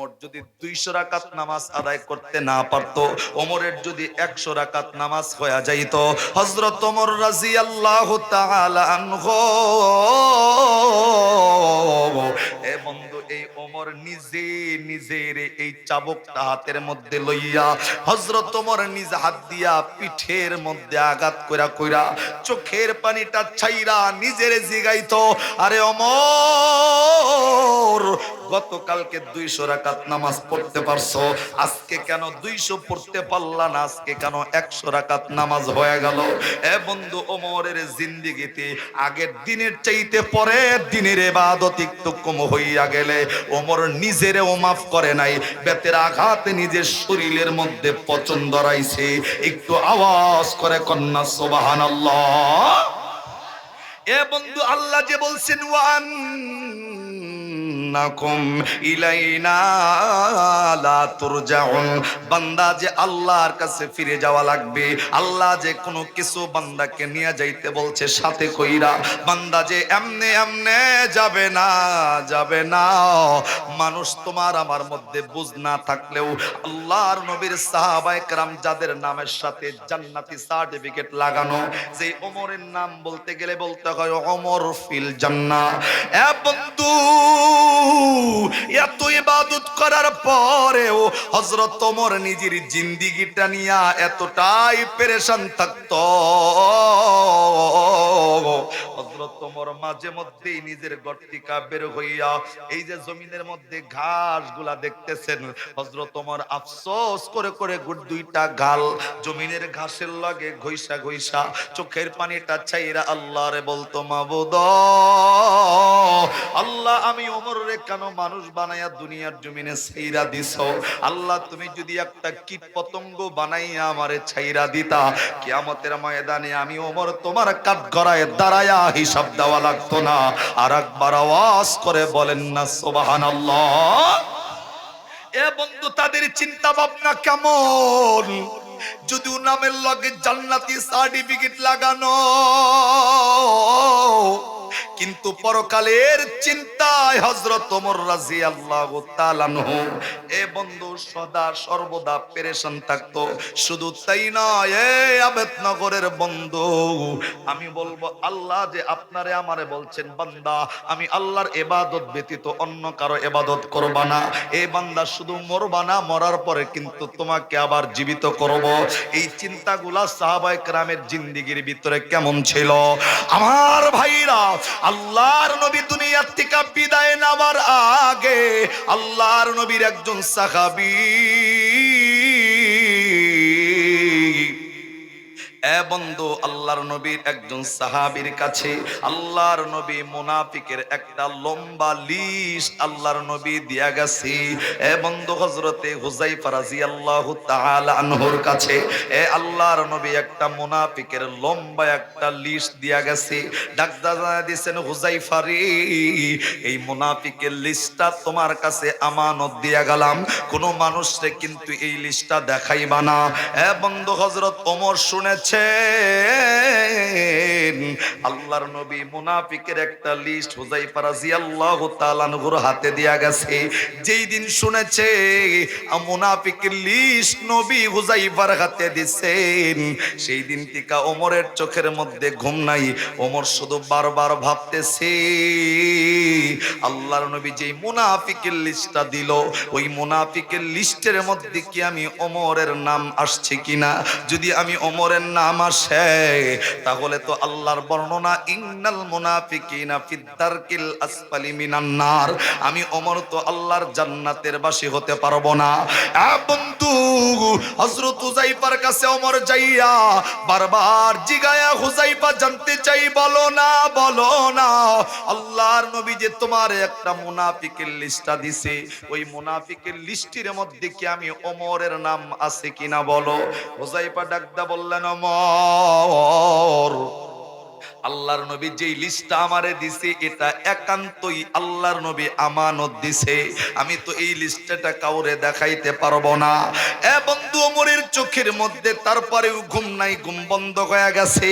ওমর যদি দুইশো রাকাত নামাজ আদায় করতে না পারত, ওমরের যদি একশো রাকাত নামাজ হয়ে যাইত হজরত ওমর রাজি আল্লাহ এ বন্ধু, এই ওমর নিজে নিজের এই চাবকটা হাতের মধ্যে লইয়া হজরত ওমর নিজ হাত দিয়া পিঠের মধ্যে আঘাত কইরা কইরা চোখের পানিটা ছাইরা নিজের জিগাইতো, আরে অমর গতকালকে দুইশো রাকাত নামাজ পড়তে পারছ। আজকে কেন দুইশো পড়তে পারলা না? আজকে কেন একশো রাকাত নামাজ হয়ে গেল? এ বন্ধু ওমরের জিন্দিগিতে আগের দিনের চাইতে পরে দিনের এবাদত একটু কম হইয়া গেলে ওমর নিজেরেও মাফ করে নাই। বেতের আঘাত নিজের শরীরের মধ্যে পছন্দ রাইছে একটু আওয়াজ করে কন্যা সোবাহান এ বন্ধু আল্লাহ যে বলছেন, ওয়ান ইন্নাকুম ইলাইনা লা তুরজাউন বান্দা যে আল্লাহর কাছে ফিরে যাওয়া লাগবে আল্লাহ যে কোনো কিছু বান্দাকে নিয়ে যাইতে বলছে সাথে কইরা বান্দা যে এমনে এমনে যাবে না যাবে না মানুষ তোমার আমার মধ্যে বুঝ না থাকলেও আল্লাহর নবীর সাহাবায়ে کرام যাদের নামের সাথে জান্নাতি সার্টিফিকেট লাগানো যে ওমরের নাম বলতে গেলে বলতে হয় ওমর ফিল জান্নাহ এ বন্ধু এত ইবাদত করার পরেও হজরত তোমার নিজের জিন্দিগিটা নিয়া এতটাই পেরেশান থাকত। হযরত ওমর মাঝে মধ্যেই নিজের গর্তিকা বের হইয়া এই যে জমিনের মধ্যে ঘাসগুলা দেখতেছেন, হযরত ওমর আফসোস করে করে গুড দুইটা গাল জমিনের ঘাসের লাগে ঘইসা ঘইসা চোখের পানিটা ছাইরা আল্লাহরে বলতো, মাবুদ, আল্লাহ আমি ওমরে কেন মানুষ বানাইয়া দুনিয়ার জমিনে ছাইরা দিছ? আল্লাহ তুমি যদি একটা কীট পতঙ্গ বানাইয়া আমারে ছাইরা দিতা, কিয়ামতের ময়দানে আমি ওমর তোমার কাঠ গড়ায় দাঁড়ায়া হিসাব দেওয়া লাগতো না। আর একবার আওয়াজ করে বলেন না সোবাহান এ বন্ধু, তাদের চিন্তা ভাবনা কেমন? যদি নামের লগে জান্নাতি সার্টিফিকেট লাগানো কিন্তু পরকালের চিন্তায় হজরত ওমর রাদিয়াল্লাহু তাআলা এ বন্ধু সদা সর্বদা পেরেশান থাকতো। শুধু তাই নয়, এ আবেদনগরের বন্ধু, আমি বলব আল্লাহ যে আপনারে আমারে বলছেন, বান্দা, আমি আল্লাহর এবাদত ব্যতীত অন্য কারও এবাদত করবা না। এ বান্দা শুধু মরবা না, মরার পরে কিন্তু তোমাকে আবার জীবিত করব। এই চিন্তাগুলা সাহাবায়ে কেরামের জিন্দিগির ভিতরে কেমন ছিল? আমার ভাইরা আল্লাহর নবী দুনিয়ার থেকে বিদায় নেওয়ার আগে আল্লাহর নবীর একজন সাহাবী এ বন্ধু, আল্লাহর নবীর একজন সাহাবীর কাছে, আল্লাহর নবী মুনাফিকের একটা লম্বা লিস্ট আল্লাহর নবী দিয়া গেছে। এ বন্ধু, হযরতে হুজাইফা রাদিয়াল্লাহু তাআলা আনহুর কাছে, এ আল্লাহর নবী একটা মুনাফিকের লম্বা একটা লিস্ট দিয়া গেছে। ডাক্তার দিয়েছেন হুজাইফা রে, এই মুনাফিকের লিস্টটা তোমার কাছে আমানত দিয়া গেলাম। কোন মানুষরে কিন্তু এই লিস্টটা দেখাইবা না। এ বন্ধু, হযরত ওমর শুনেছেন আল্লাহর নবী মুনাফিকের একটা লিস্ট হুজাইফা রাদিয়াল্লাহু তাআলা আনহুর হাতে দিয়া গেছে। যেই দিন শুনেছে মুনাফিকের লিস্ট নবী হুজাইফার হাতে দিছেন। সেই দিন থেকে ওমরের চোখের মধ্যে ঘুম নাই, ওমর শুধু বারবার ভাবতেছে। আল্লাহর নবী যেই মুনাফিকের লিস্টটা দিল, ওই মুনাফিকের লিস্টের মধ্যে কি আমি ওমরের নাম আসছে কিনা? যদি আমি ওমরের নাম আসে তাহলে তো আল্লাহর বর্ণনা, ইন্নাল মুনাফিকিনা ফিদ্দারকিল আসফালি মিনান নার। আমি ওমর, তো আল্লাহর জান্নাতের বাসী হতে পারব না। বন্ধু, হযরত হুজাইফার কাছে ওমর যাইয়া বারবার জিগায়া হুজাইফা জানতে চাই, বলো না বলো না। আল্লাহর নবী যে তোমার একটা মুনাফিকের লিস্টটা দিছে, ওই মুনাফিকের লিস্টের মধ্যে কি আমি ওমরের নাম আছে কিনা বলো? হুজাইফা ডাকদা বললেন, ওমর পর আল্লাহর নবী যেই লিস্টটা আমারে দিছে, এটা একান্তই আল্লাহর নবী আমানত দিছে। আমি তো এই লিস্টটা কাউরে দেখাইতে পারব না। এ বন্ধু ওমরের চোখের মধ্যে তারপরেও ঘুম নাই, ঘুম বন্ধ হয়ে গেছে।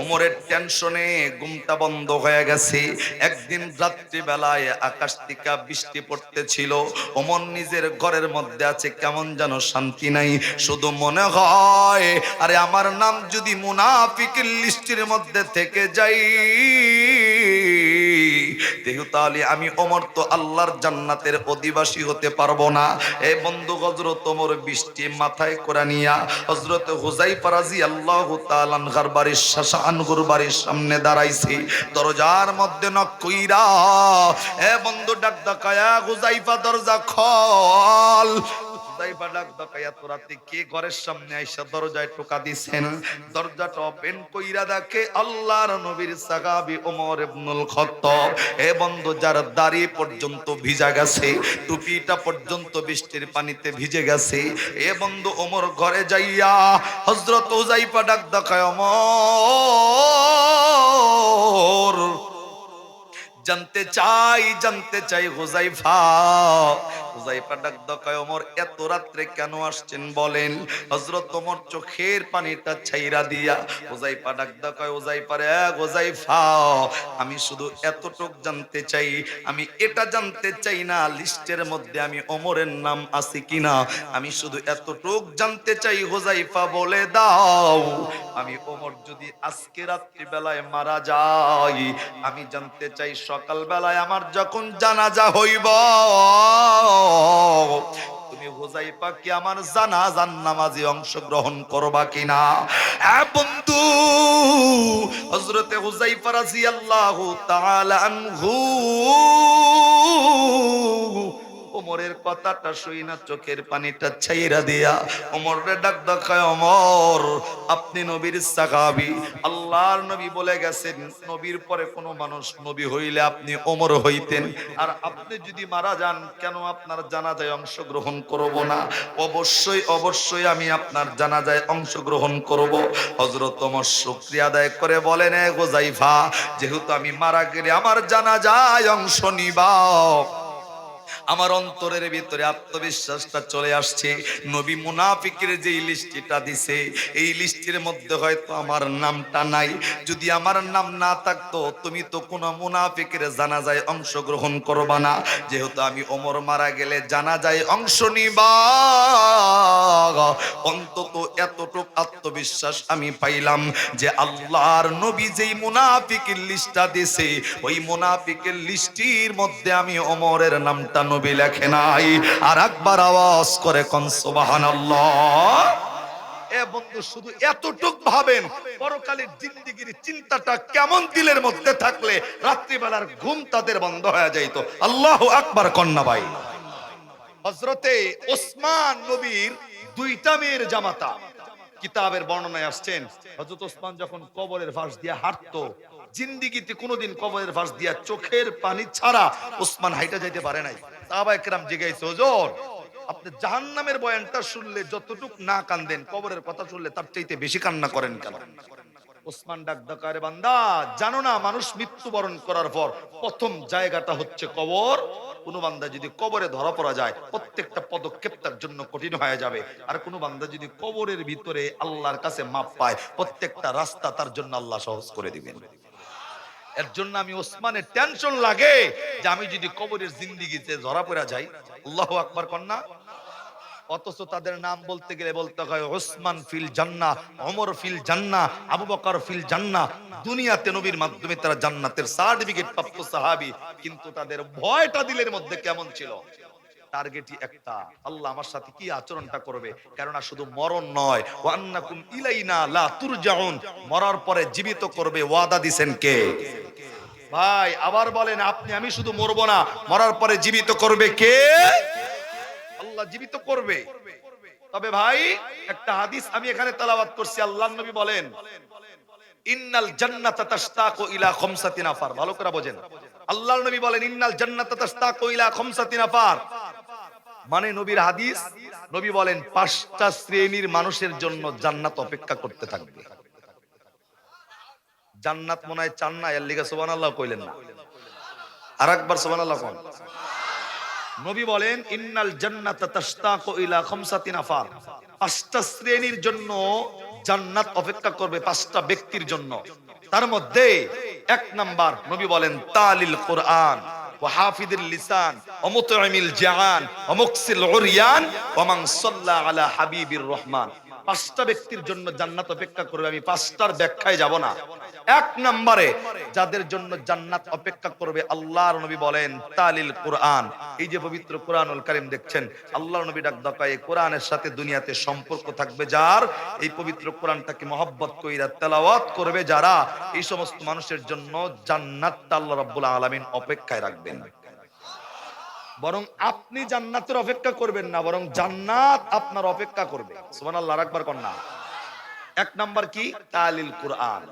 ওমরের টেনশনে ঘুমটা বন্ধ হয়ে গেছে। একদিন রাত্রি বেলায় আকাশ থেকে বৃষ্টি পড়তেছিল। ওমর নিজের ঘরের মধ্যে আছে, কেমন যেন শান্তি নাই। শুধু মনে হয়, আরে আমার নাম যদি মুনাফিকের লিস্টের মধ্যে থেকে যাই। তাহলে আমি ওমর তো আল্লাহর জান্নাতের অধিবাসী হতে পারব না। এই বন্ধু হজরত বৃষ্টি মাথায় করে নিয়া হজরত হুজাই পারাজি আল্লাহ তালানহার বাড়ির শাসা আনগুর বাড়ির সামনে দাঁড়াইছি। দরজার মধ্যে নক কইরা, এ বন্ধু ডাক ডাকায়া হুজাইফা দরজা খল। ডাক ডাকায়া তো কে ঘরের সামনে আইসা দরজায় টোকা দিছেন। কইরা দেখে নবীর ওমর ইবনুল এ বন্ধু, যার দাড়ি পর্যন্ত ভিজা গেছে, টুপিটা পর্যন্ত বৃষ্টির পানিতে ভিজে গেছে, এ বন্ধু, ওমর ঘরে যাইয়া হযরত হুজাইফা ডাক ডাকায় ওমর, জানতে চাই জানতে চাই হুজাইফা হুজাইফা ডাক দকায়, ওমর, এত রাত্রে কেন আসছেন বলেন? হযরত ওমর চোখের পানিটা ছাইরা দিয়া হুজাইফা ডাক দকায়, হুজাইফা রে, হুজাইফা, আমি শুধু এতটুক জানতে চাই, আমি এটা জানতে চাই না, লিস্টের মধ্যে আমি ওমরের নাম আছে কিনা? আমি শুধু এতটুক জানতে চাই, হুজাইফা, বলে দাও। আমি ওমর যদি আজকে রাত্রি বেলায় মারা যাই, আমি জানতে চাই সকাল বেলায় আমার যখন জানাজা হইব তুমি হুজাইফা কি আমার জানাজার নামাজে অংশগ্রহণ করবা কিনা? হ্যাঁ বন্ধু হজরতে হুজাইফা রাদিয়াল্লাহু তাআলা আনহু ওমরের কথাটা শুই না চোখের পানিটা ছাইরা দিয়া ওমর রে ডাক দেখায়, ওমর, আপনি নবীর সাহাবী। আল্লাহর নবী বলে গেছেন, নবীর পরে কোনো মানুষ নবী হইলে আপনি ওমর হইতেন। আর আপনি যদি মারা যান, কেন আপনার জানাজায় অংশগ্রহণ করব না? অবশ্যই অবশ্যই আমি আপনার জানাজায় অংশগ্রহণ করব। হযরত ওমর শুকরিয়া আদায় করে বলেন, এ গোজাইফা যেহেতু আমি মারা গেলে আমার জানাজায় অংশ নিবা। আমার অন্তরের ভিতরে আত্মবিশ্বাসটা চলে আসছে। নবী মুনাফিকের যে লিস্টিটা দিছে, এই লিস্টের মধ্যে হয়তো আমার নামটা নাই। যদি আমার নাম না থাকতো, তুমি তো কোনো মুনাফিকের জানাজায় অংশগ্রহণ করবা না। যেহেতু আমি ওমর মারা গেলে জানাজায় অংশ নিবা। অন্তত এতটুক আত্মবিশ্বাস আমি পাইলাম যে আল্লাহর নবী যেই মুনাফিকের লিস্টটা দিছে, ওই মুনাফিকের লিস্টির মধ্যে আমি ওমরের নামটা নবী লেখে নাই। আর একবার আওয়াজ করে কন, সুবহানাল্লাহ। এ বন্ধু, শুধু এতটুক ভাবেন, পরকালের জিন্দিগির চিন্তাটা কেমন দিলের মধ্যে থাকলে রাত্রিবেলার ঘুম তাদের বন্ধ হয়ে যাইতো। আল্লাহ আকবার কন্যা ভাই। হজরতে ওসমান নবীর দুইটা মেয়ের জামাতা। কিতাবের বর্ণনায় আসছেন হজরত ওসমান যখন কবরের ফাঁস দিয়ে হাঁটতো, জিন্দিগিতে কোনোদিন কবরের ফাঁস দিয়া চোখের পানি ছাড়া ওসমান হাইটা যাইতে পারে নাই। জানো না, মানুষ মৃত্যুবরণ করার পর প্রথম জায়গাটা হচ্ছে কবর। কোন বান্দা যদি কবরে ধরা পড়া যায়, প্রত্যেকটা পদক্ষেপ তার জন্য কঠিন হয়ে যাবে। আর কোন বান্দা যদি কবরের ভিতরে আল্লাহর কাছে মাপ পায়, প্রত্যেকটা রাস্তা তার জন্য আল্লাহ সহজ করে দিবেন। এর জন্য আমি ওসমানের টেনশন লাগে যে আমি যদি কবরের জিন্দিগিতে ধরা পড়া যাই। আল্লাহ আকবার কন্যা। অথচ তাদের নাম বলতে গেলে বলতে হয় ওসমান ফিল জান্না অমর ফিল জান্না, আবু বকর ফিল জান্না। দুনিয়াতে নবীর মাধ্যমে তারা জান্নাতের সার্টিফিকেট প্রাপ্ত সাহাবি, কিন্তু তাদের ভয়টা দিলের মধ্যে কেমন ছিল? টার্গেটই একটা আল্লাহ আমার সাথে কি আচরণটা করবে? কেননা শুধু মরণ নয়। ওয়ান্নাকুম ইলাইনা লা তুরজাউন। মরার পরে জীবিত করবে। ওয়াদা দিছেন কে? ভাই, আবার বলেন, আপনি, আমি শুধু মরবো না। মরার পরে জীবিত করবে কে? আল্লাহ জীবিত করবে। তবে ভাই, একটা হাদিস আমি এখানে তেলাওয়াত করছি। আল্লাহর নবী বলেন, ইন্নাল জান্নাতা তাশতাকু ইলা খামসাতি নাফার। ভালো করে বোঝেন। আল্লাহর নবী বলেন, ইন্নাল জান্নাতা তাশতাকু ইলা খামসাতি নাফার। মানে নবীর হাদিস, নবী বলেন, পাঁচটা শ্রেণির মানুষের জন্য জান্নাত অপেক্ষা করতে থাকবে। জান্নাত মনে হয় চান না, এর লিগে সুবহানাল্লাহ কইলেন না। আর একবার সুবহানাল্লাহ কোন। নবী বলেন, ইন্নাল জান্নাতা তাশতাকু ইলা খামসাতি নাফার পাঁচটা শ্রেণির জন্য জান্নাত অপেক্ষা করবে পাঁচটা ব্যক্তির জন্য। তার মধ্যে এক নাম্বার, নবী বলেন, তালিল কোরআন। ও হাফিদুল লিসান অমুতমিল জাহান অমুকসিল ওরিয়ান ওমাং সাল্লাহ আলা হাবিবির রহমান। পাঁচটা ব্যক্তির জন্য জান্নাত অপেক্ষা করবে আমি পাঁচটার ব্যাখ্যায় যাব না। এক নম্বরে, যাদের জন্য জান্নাত অপেক্ষা করবে আল্লাহর নবী বলেন, তালিল কোরআন। এই যে পবিত্র কোরআনুল কারীম দেখছেন, আল্লাহর নবী ডাক দকায় কোরআনের সাথে দুনিয়াতে সম্পর্ক থাকবে যার, এই পবিত্র কোরআনটাকে মহব্বত কইরা তেলাওয়াত করবে যারা। এই সমস্ত মানুষের জন্য জান্নাত আল্লাহ রাব্বুল আলামিন অপেক্ষায় রাখবেন। বরং আপনি জান্নাতের অপেক্ষা করবেন না, বরং জান্নাত আপনার অপেক্ষা করবে। সুবহানাল্লাহ আরেকবার কর না এক নাম্বার কি? তালিল কোরআন।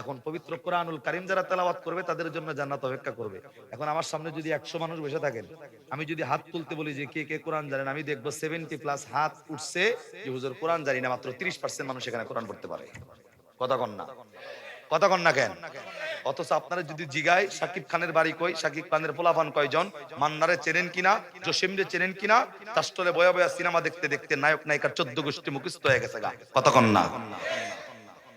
এখন পবিত্র কোরআনুল কারিম যারা তেলাওয়াত করবে, তাদের জন্য জান্নাত অপেক্ষা করবে। এখন আমার সামনে যদি একশো মানুষ বসে থাকেন, আমি যদি হাত তুলতে বলি যে, কে কে কোরআন জানেন আমি দেখব সেভেন্টি প্লাস হাত উঠছে যে, হুজুর, কোরআন জানি না। মাত্র তিরিশ পার্সেন্ট মানুষ এখানে কোরআন পড়তে পারে। কথা কন না কথা কন না কেন? অথচ আপনারা যদি জিগায়, সাকিব খানের বাড়ি কই, সাকিব খানের পোলাপান কয়জন? মান্নারে চেনেন কিনা? জসিমরে চেনেন কিনা? তাস্টলে বয়া বয়া সিনেমা দেখতে দেখতে নায়ক নায়িকার চোদ্দ গোষ্ঠী মুখস্থ হয়ে গেছে গা। কন না।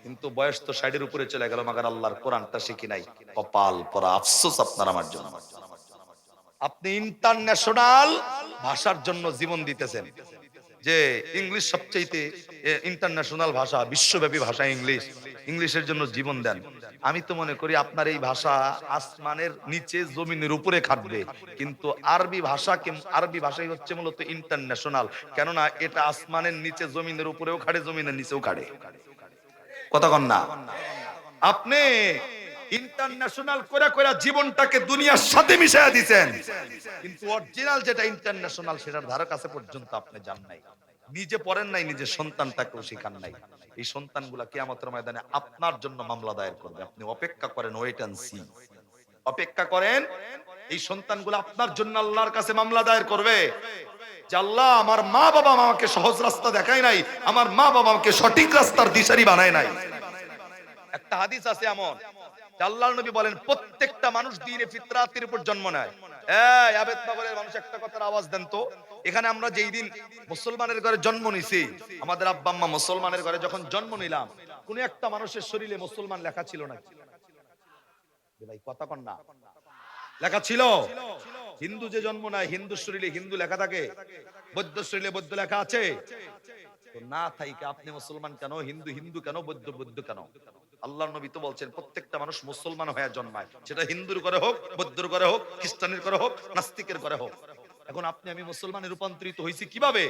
কিন্তু বয়স তো সাইডের উপরে চলে গেল, মাগার আল্লাহর কোরআনটা শিখি নাই। কপাল পরা আফসোস আপনার আমার জন্য। আপনি ইন্টারন্যাশনাল ভাষার জন্য জীবন দিতেছেন। যে ইংলিশ সবচেয়ে ইন্টারন্যাশনাল ভাষা, বিশ্বব্যাপী ভাষা ইংলিশ। ইংলিশের জন্য জীবন দেন। আমি তো মনে করি আপনার এই ভাষা আসমানের নিচে জমিনের উপরে খাটবে। কিন্তু আরবি ভাষা আরবি ভাষাই হচ্ছে মূলত ইন্টারন্যাশনাল কেননা এটা আসমানের নিচে জমিনের উপরেও খাড়ে জমিনের নিচেও খাড়ে কথা কন না। আপনি ইন্টারন্যাশনাল করে করে জীবনটাকে দুনিয়ার সাথে মিশাইয়া দিছেন। কিন্তু অরিজিনাল যেটা ইন্টারন্যাশনাল সেটার ধারক কাছে পর্যন্ত আপনি যান নাই। নিজে পড়েন নাই, নিজের সন্তানটাকেও শিখান নাই। এই সন্তানগুলা কিয়ামতের ময়দানে আপনার জন্য মামলা দায়ের করবে। আপনি অপেক্ষা করেন ওয়েট এন্ড সি অপেক্ষা করেন, এই সন্তানগুলো আপনার জন্য আল্লাহর কাছে মামলা দায়ের করবে। আল্লাহ, আমার মা বাবা আমাকে সহজ রাস্তা দেখায় নাই, আমার মা বাবা আমাকে সঠিক রাস্তার দিশারি বানায় নাই। একটা হাদিস আছে এমন যে আল্লাহর নবী বলেন, প্রত্যেকটা মানুষ দিনে ফিতরাতের উপর জন্ম নেয়। এই আবেদনগরের মানুষ একটা কথার আওয়াজ দেন তো। এখানে আমরা যেই দিন মুসলমানের ঘরে জন্ম নিছি, আমাদের আব্বা আম্মা মুসলমানের ঘরে যখন জন্ম নিলাম, কোন একটা মানুষের শরীরে মুসলমান লেখা ছিল না ভাই, কথা কন না। লেখা ছিল। হিন্দু যে জন্ম নেয় হিন্দু শরীরে হিন্দু লেখা থাকে, বৌদ্ধ শরীরে বৌদ্ধ লেখা আছে। না থাইকে আপনি মুসলমান কেন? হিন্দু হিন্দু কেন? বৌদ্ধ বৌদ্ধ কেন? আল্লাহ নবী তো বলছেন, প্রত্যেকটা মানুষ মুসলমান হয়ে জন্মায়। সেটা হিন্দুর করে হোক, বৌদ্ধর করে হোক, খ্রিস্টানের করে হোক, নাস্তিকের করে হোক। এখন আপনি আমি মুসলমানে রূপান্তরিত হয়েছি কীভাবে?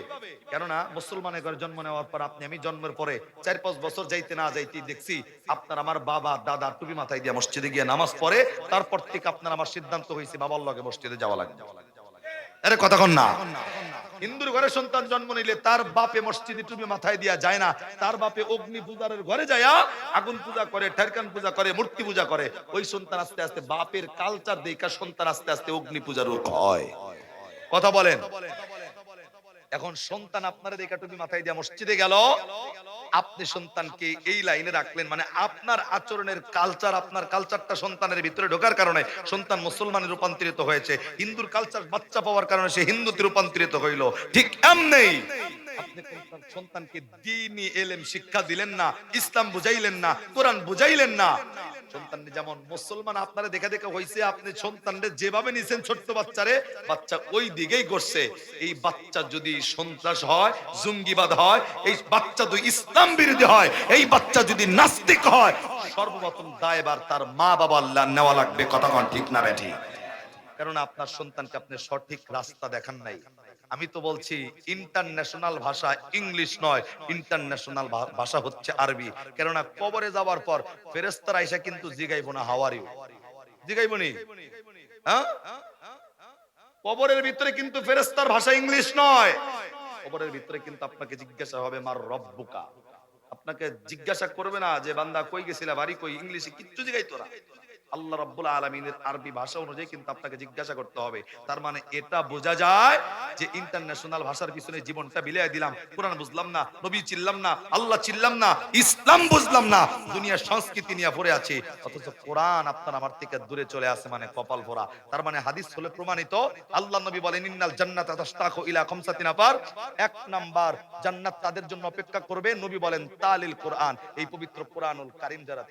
কেননা মুসলমানের ঘরে জন্ম নেওয়ার পর আপনি আমি জন্মের পরে চার, পাঁচ বছর যাইতে না যাইতে দেখছি, আপনার আমার বাবা, দাদা টুপি মাথায় দিয়ে মসজিদে গিয়ে নামাজ পড়ে, তারপর থেকে আপনার আমার সিদ্ধান্ত হয়েছে বাবার লগে মসজিদে যাওয়া লাগে আরে কথা কন না। হিন্দুর ঘরে সন্তান জন্ম নিলে তার বাপে মসজিদে টুপি মাথায় দিয়া যায় না। তার বাপে অগ্নি পূজারের ঘরে যায় আগুন পূজা করে, ঠেরকান পূজা করে, মূর্তি পূজা করে। ওই সন্তান আস্তে আস্তে বাপের কালচার দেখা সন্তান আস্তে আস্তে অগ্নি পূজার হয়। কথা বলেন। এখন সন্তান আপনার দেখা টুপি মাথায় দিয়ে মসজিদে গেল। আপনি সন্তানকে এই লাইনে রাখলেন মানে আপনার আচরণের কালচার আপনার কালচারটা সন্তানের ভিতরে ঢোকার কারণে সন্তান মুসলমানে রূপান্তরিত হয়েছে। হিন্দুর কালচার বাচ্চা পাওয়ার কারণে সে হিন্দুতে রূপান্তরিত হইল। ঠিক এমনি। সন্তানকে দিনই এলেম, শিক্ষা দিলেন না, ইসলাম বুঝাইলেন না, কোরআন বুঝাইলেন না। সন্তান যেমন মুসলমান, আপনারা দেখা আপনি সন্তানরে যেভাবে নিছেন ছোট্ট বাচ্চারে, বাচ্চা ওই দিকেই করছে এই বাচ্চা যদি সন্ত্রাস হয়, জঙ্গিবাদ হয়, এই বাচ্চা যদি ইসলাম বিরোধী হয়, এই বাচ্চা যদি নাস্তিক হয়, সর্বপ্রথম দায়বার তার মা বাবা নেওয়া লাগবে, কথা কন ঠিক না বেঠি কারণ আপনার সন্তানকে আপনি সঠিক রাস্তা দেখান নাই। আমি তো বলছি ইন্টারন্যাশনাল ভাষা ইংলিশ নয় ইন্টারন্যাশনাল ভাষা হচ্ছে আরবি। কেননা কবরে যাওয়ার পর ফেরেস্তার আইসা কিন্তু জিগাইব না হাওয়ারিও জিগাইব নি? হ্যাঁ? কবরের ভিতরে কিন্তু ফেরেস্তার ভাষা ইংলিশ নয়। কবরের ভিতরে কিন্তু আপনাকে জিজ্ঞাসা হবে, মার রব্বুকা? আপনাকে জিজ্ঞাসা করবে না যে, বান্দা কই গেছিলা, বাড়ি কই? ইংলিশে কিচ্ছু জিগাইতো না। আল্লাহ রাব্বুল আলামিনের আরবি ভাষা অনুযায়ী কিন্তু আপনাকে জিজ্ঞাসা করতে হবে। তার মানে এটা বোঝা যায় যে ইন্টারন্যাশনাল ভাষার পিছনে জীবনটা বিলিয়ে দিলাম। কোরআন বুঝলাম না, নবী চিনলাম না, আল্লাহ চিনলাম না, ইসলাম বুঝলাম না, দুনিয়ার সংস্কৃতি নিয়ে পড়ে আছি। অথচ কোরআন আপনার আমার থেকে দূরে চলে আসে মানে কপাল ভরা। তার মানে হাদিস হলে প্রমাণিত, আল্লাহ নবী বলেন, ইন্নাল জান্নাতা তাশতাকু ইলা খামসাতিন আফার। এক নাম্বার, জান্নাত তাদের জন্য অপেক্ষা করবে। নবী বলেন, তালিল কোরআন। এই পবিত্র কোরআনুল কারীম যারা